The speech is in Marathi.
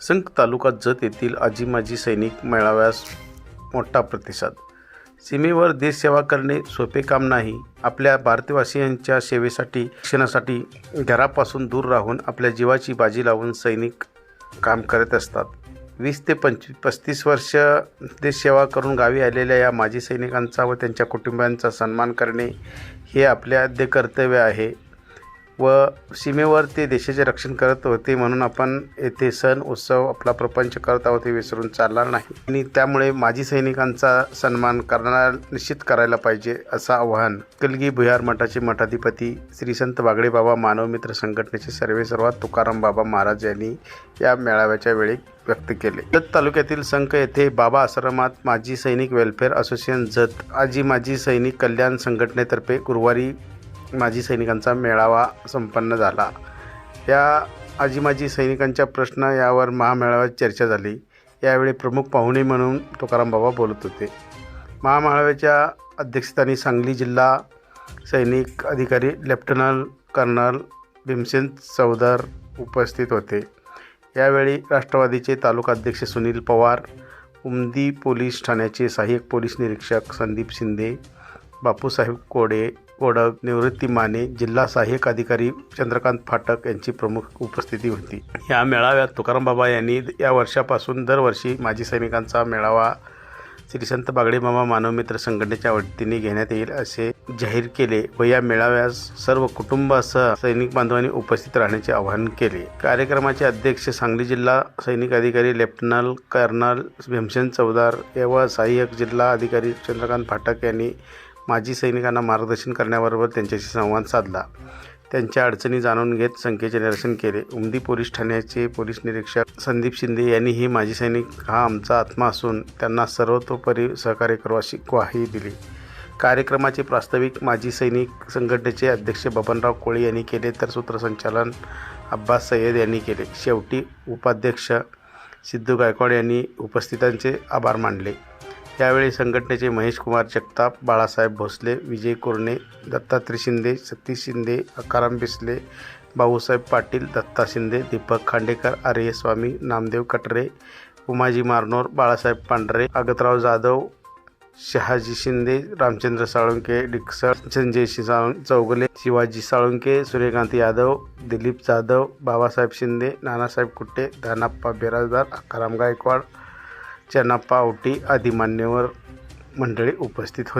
संघ तालुका जत येथील आजी माजी सैनिक मेळाव्यास मोठा प्रतिसाद. सीमेवर देशसेवा करणे सोपे काम नाही. आपल्या भारतवासियांच्या सेवेसाठी शिक्षणासाठी घरापासून दूर राहून आपल्या जीवाची बाजी लावून सैनिक काम करत असतात. वीस ते पंचवीस पस्तीस वर्ष देशसेवा करून गावी आलेल्या या माजी सैनिकांचा व त्यांच्या कुटुंबियांचा सन्मान करणे हे आपले आद्य कर्तव्य आहे. व सीमेवर ते देशाचे रक्षण करत होते म्हणून आपण येथे सण उत्सव आपला प्रपंच करत आहोत हे विसरून चालणार नाही. आणि त्यामुळे माजी सैनिकांचा सन्मान करणार निश्चित करायला पाहिजे असं आवाहन कलगी भुयार मठाचे मठाधिपती श्री संत बागडे बाबा मानवमित्र संघटनेचे सर्वे सर्वात तुकाराम बाबा महाराज यांनी या मेळाव्याच्या वेळी व्यक्त केले. जत तालुक्यातील संख येथे बाबा आश्रमात माजी सैनिक वेलफेअर असोसिएशन जत आजी माजी सैनिक कल्याण संघटनेतर्फे गुरुवारी माजी सैनिकांचा मेळावा संपन्न झाला. या आजी माजी सैनिकांच्या प्रश्न यावर महामेळाव्यात चर्चा झाली. यावेळी प्रमुख पाहुणे म्हणून तुकाराम बाबा बोलत होते. महामेळाव्याच्या अध्यक्षस्थानी सांगली जिल्हा सैनिक अधिकारी लेफ्टनंट कर्नल भीमसेन चौधर उपस्थित होते. यावेळी राष्ट्रवादीचे तालुका अध्यक्ष सुनील पवार उमदी पोलीस ठाण्याचे सहाय्यक पोलीस निरीक्षक संदीप शिंदे बापूसाहेब कोडे कोडक निवृत्ती माने जिल्हा सहाय्यक अधिकारी चंद्रकांत फाटक यांची प्रमुख उपस्थिती होती. या मेळाव्यात तुकाराम बाबा यांनी या वर्षापासून दरवर्षी माजी सैनिकांचा मेळावा श्री संत बागडे मामा मानवमित्र संघटनेच्या वतीने घेण्यात येईल असे जाहीर केले व या मेळाव्यास सर्व कुटुंबासह सैनिक बांधवांनी उपस्थित राहण्याचे आवाहन केले. कार्यक्रमाचे अध्यक्ष सांगली जिल्हा सैनिक अधिकारी लेफ्टनंट कर्नल भीमसेन चौदार व सहाय्यक जिल्हा अधिकारी चंद्रकांत फाटक यांनी माजी सैनिकांना मार्गदर्शन करण्याबरोबर त्यांच्याशी संवाद साधला. त्यांच्या अडचणी जाणून घेत संख्येचे निरसन केले. उमदी पोलीस ठाण्याचे पोलीस निरीक्षक संदीप शिंदे यांनीही माजी सैनिक हा आमचा आत्मा असून त्यांना सर्वतोपरी सहकार्य करू अशी ग्वाही दिली. कार्यक्रमाचे प्रास्ताविक माजी सैनिक संघटनेचे अध्यक्ष बबनराव कोळी यांनी केले तर सूत्रसंचालन अब्बास सय्यद यांनी केले. शेवटी उपाध्यक्ष सिद्धू गायकवाड यांनी उपस्थितांचे आभार मानले. यावेळी संघटनेचे महेश कुमार जगताप बाळासाहेब भोसले विजय कोरणे दत्तात्रय शिंदे सतीश शिंदे अकाराम बिसले भाऊसाहेब पाटील दत्ता शिंदे दीपक खांडेकर आर्य स्वामी नामदेव कटरे उमाजी मारनोर बाळासाहेब पांढरे अगतराव जाधव शहाजी शिंदे रामचंद्र साळुंके डिक्सळ संजय साळुं चौगले शिवाजी साळुंके सूर्यकांत यादव दिलीप जाधव बाबासाहेब शिंदे नानासाहेब कुट्टे दानाप्पा बिराजदार अकाराम गायकवाड चन्नाप्पा पावटी आदी मान्यवर मंडळी उपस्थित होती.